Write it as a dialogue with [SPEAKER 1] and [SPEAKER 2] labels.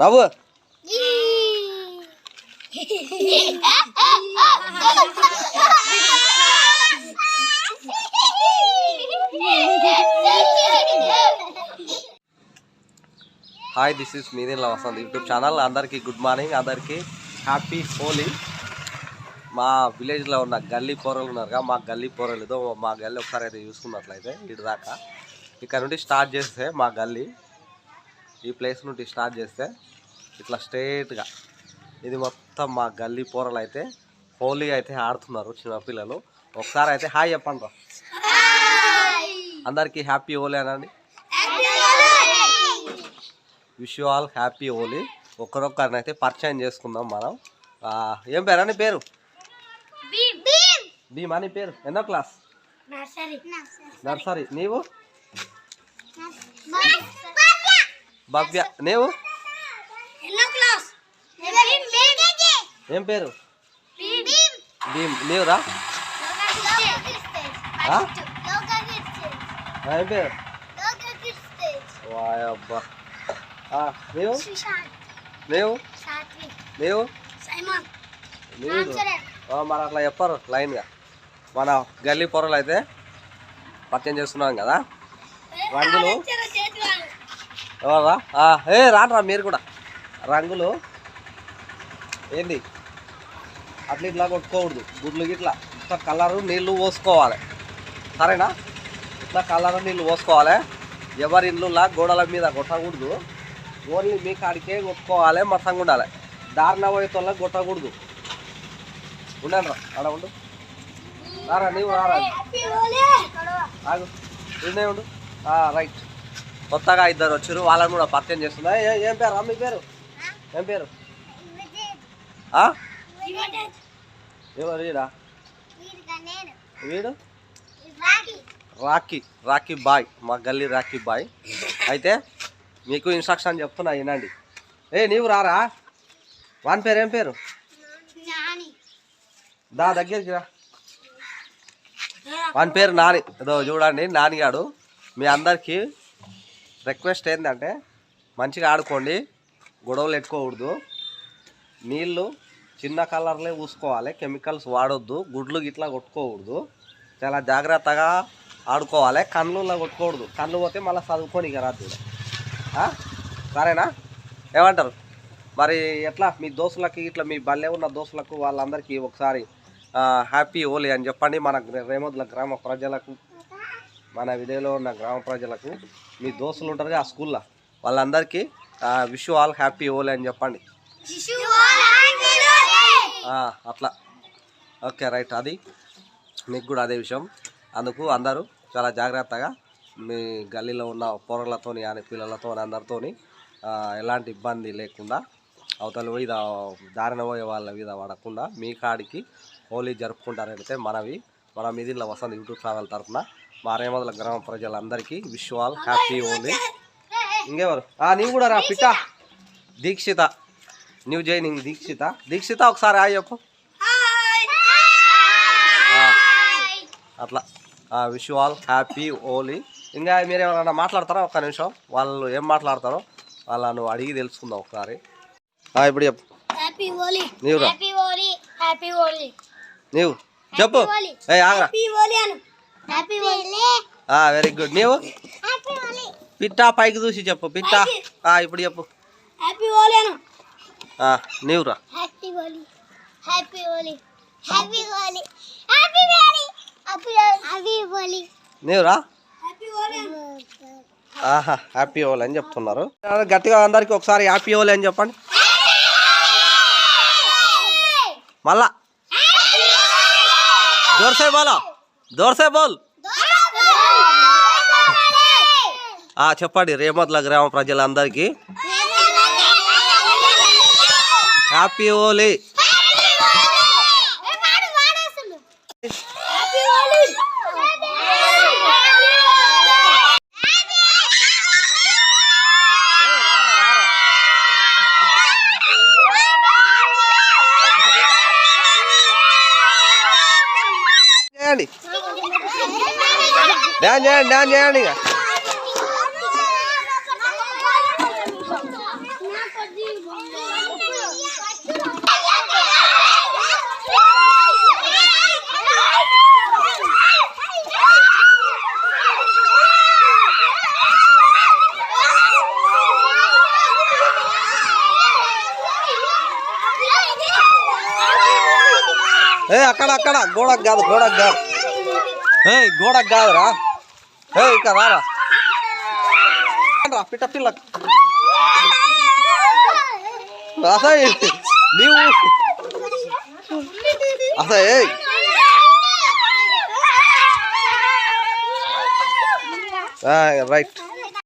[SPEAKER 1] నవ్వు. Hi this is మీదే వస్తుంది యూట్యూబ్ ఛానల్ అందరికీ గుడ్ మార్నింగ్ అందరికీ హ్యాపీ హోలీ మా విలేజ్లో ఉన్న గల్లీ పోరలు ఉన్నారుగా మా గల్లీ పోరలు ఏదో మా గల్లీ ఒకసారి అయితే చూసుకున్నట్లయితే ఇటు దాకా ఇక్కడ నుండి స్టార్ట్ చేస్తే మా గల్లీ. ఈ ప్లేస్ నుండి స్టార్ట్ చేస్తే ఇట్లా స్ట్రేట్గా ఇది మొత్తం మా గల్లీ పోరలు అయితే హోలీ అయితే ఆడుతున్నారు చిన్నపిల్లలు ఒకసారి అయితే హాయ్ చెప్పండి రా. అందరికీ హ్యాపీ హోలీ అనండి. Wish you all happy Holi. ఒకరొకరిని అయితే పరిచయం చేసుకుందాం మనం. ఏం పేరు? అని పేరు? భీమ్. అని పేరు? ఎన్నో క్లాస్? నర్సరీ. నీవు? భవ్య. నీవు ఏం పేరు? భీమ్. నీవురా ఏం పేరు? వాయ్ అబ్బా. ఆ, నీవు నీవు నీవు మరి అట్లా చెప్పరు లైన్గా. మన గల్లీ పొరలు అయితే పరిచయం చేస్తున్నాం కదా? రంగులు? ఎవర్రా? ఆ ఏ రానరా మీరు కూడా. రంగులు. ఏంది? అట్లా ఇట్లా కొట్టుకోకూడదు. గుడ్లు గిట్లా. ఇట్లా కలరు నీళ్ళు పోసుకోవాలి. సరేనా? ఇట్లా కలరు నీళ్ళు పోసుకోవాలి. ఎవరి ఇల్లులా గోడల మీద కొట్టకూడదు. ఓన్లీ మీ కాడికే కొట్టుకోవాలి మతంగా ఉండాలి. దారిన పోయేతోళ్ళకి కొట్టకూడదు. ఉండండి ఆడ ఉండు. రారా నీవు రారా. ఆగు. ఉండే ఉండు. రైట్. కొత్తగా ఇద్దరు వచ్చారు వాళ్ళని కూడా పరిచయం చేస్తున్నా. ఏం పేరు అమ్మ పేరు? ఏం పేరు? ఎవరు వీడా వీడు? రాకీ రాకీ బాయ్ మా గల్లీ రాకీ బాయ్. అయితే మీకు ఇన్స్ట్రక్షన్ చెప్తున్నా వినండి. ఏ నీవు రారా? వాని పేరు ఏం పేరు? దా దగ్గరికి రా. వాని పేరు నాని. ఏదో చూడండి నానిగాడు. మీ అందరికీ రిక్వెస్ట్ ఏంటంటే మంచిగా ఆడుకోండి గొడవలు ఎట్టుకోకూడదు నీళ్ళు చిన్న కలర్లే పూసుకోవాలి కెమికల్స్ వాడొద్దు గుడ్లు గిట్లా కొట్టుకోకూడదు. చాలా జాగ్రత్తగా ఆడుకోవాలి కళ్ళులా కొట్టుకోకూడదు. కళ్ళు పోతే మళ్ళీ చదువుకొని ఇక రాదు సరేనా? ఏమంటారు? మరి ఎట్లా? మీ దోస్తులకి ఇట్లా మీ బల్లే ఉన్న దోస్తులకు వాళ్ళందరికీ ఒకసారి హ్యాపీ హోలీ అని చెప్పండి. మన రేమోద్ల గ్రామ ప్రజలకు మన విలేలో ఉన్న గ్రామ ప్రజలకు మీ దోస్తులు ఉంటారు ఆ స్కూల్లో వాళ్ళందరికీ విష్ ఆల్ హ్యాపీ హోలీ అని చెప్పండి. అట్లా. ఓకే రైట్ అది. మీకు కూడా అదే విషయం. అందుకు అందరూ చాలా జాగ్రత్తగా మీ గల్లీలో ఉన్న పొరలతోని కానీ పిల్లలతో అందరితోని ఆ, ఎలాంటి ఇబ్బంది లేకుండా అవతల పోయి దారిన పోయే వాళ్ళ మీద పడకుండా మీ కాడికి హోలీ జరుపుకుంటారైతే మనవి మన మిదిలో వసంత యూట్యూబ్ ఛానల్ తరఫున మా రేమదుల గ్రామ ప్రజలందరికీ విష్ ఆల్ హ్యాపీ హోలీ ఇంకెవరు ఆ, నీవు కూడా రా పిట్ట Dikshita. New joining Dikshita. Dikshita ఒకసారి ఆ చెప్పు. అట్లా. విష్ ఆల్ హ్యాపీ హోలీ ఇంకా మీరు ఏమైనా మాట్లాడతారా ఒక్క నిమిషం? వాళ్ళు ఏం మాట్లాడతారో వాళ్ళను అడిగి తెలుసుకుందాం ఒకసారి. ఇప్పుడు చెప్పు.
[SPEAKER 2] హోలీ
[SPEAKER 1] నీవు చెప్పు. ఏ ఆగరా. వెరీ గుడ్ నీవు పిట్టా పైకి చూసి చెప్పు పిట్టా ఇప్పుడు చెప్పు నీవురా నీవురా
[SPEAKER 2] హ్యాపీ హోలీ
[SPEAKER 1] ఆహా హ్యాపీ హోలీ అని చెప్తున్నారు గట్టిగా అందరికి ఒకసారి హ్యాపీ హోలీ అని చెప్పండి మళ్ళా జోర్సే బోలో జోర్సే బోల్. ఆ, చెప్పండి రేమద్ల గ్రామ ప్రజలందరికీ. హ్యాపీ చేయండి డ్యాన్ చేయండి డ్యాన్ చేయండి ఇక ఏ అక్కడ అక్కడ గోడకు కాదు గోడకు కాదు ఏ గోడకు కాదురా ఏ ఇక్కడ రారా రా పిట్ట పిల్ల అసలు నీవు అసలు ఏ రైట్